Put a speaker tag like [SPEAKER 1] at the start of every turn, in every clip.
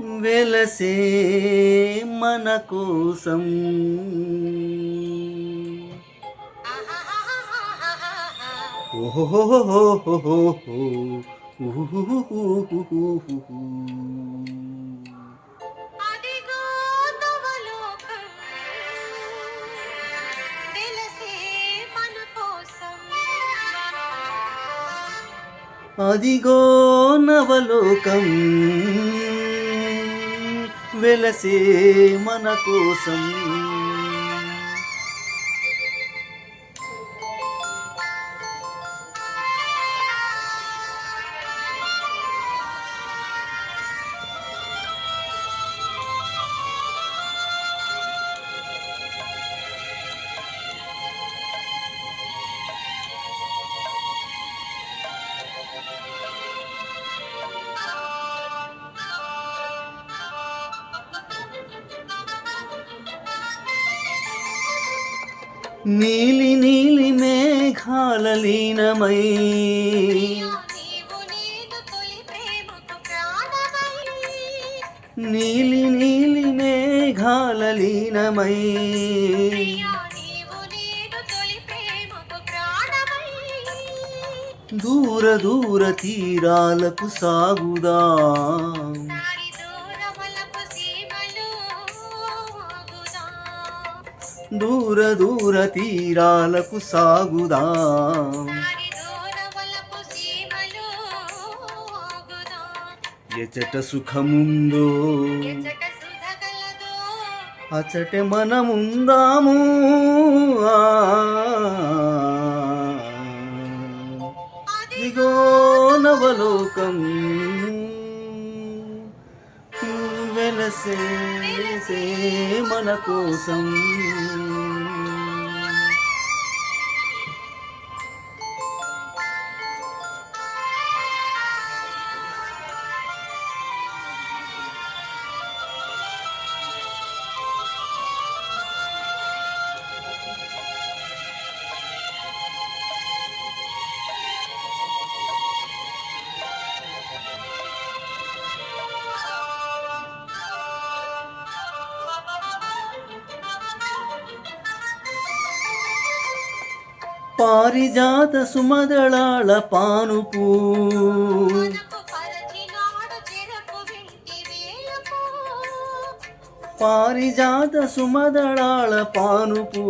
[SPEAKER 1] వెలసే మన కోసం.
[SPEAKER 2] అదిగో నవలోకం. వెలసే మన కోసం.
[SPEAKER 1] నీలి నీలి మేఘాల లీనమై. నీలి నీలి మేఘాల లీనమై. దూర దూర తీరాలకు సాగుదా. దూర దూర తీరాలకు సాగుదా. ఎచట సుఖముందో అచట మనముందాము. ఇగో నవలోకం వెలసే మన కోసం. పారిజాత సుమదళాళ
[SPEAKER 2] వేలకు
[SPEAKER 1] పారిజాత సుమదళాళ పానుపూ.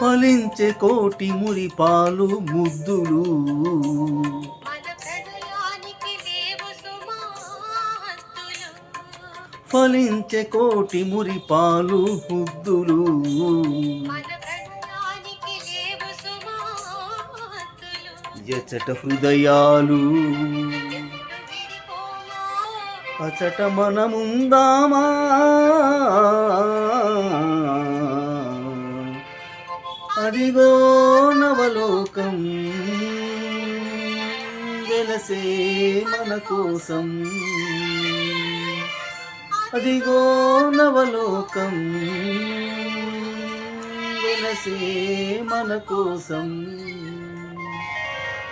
[SPEAKER 1] ఫలించే కోటి మురిపాలు ముద్దులు. ఫలించే కోటి మురిపాలు
[SPEAKER 2] హద్దులు
[SPEAKER 1] ఎచట హృదయాలు. అచట మనముందామా. అదిగో నవలోకం వెలసే మన కోసం. అదిగో నవలోకం వెలసే మన కోసం.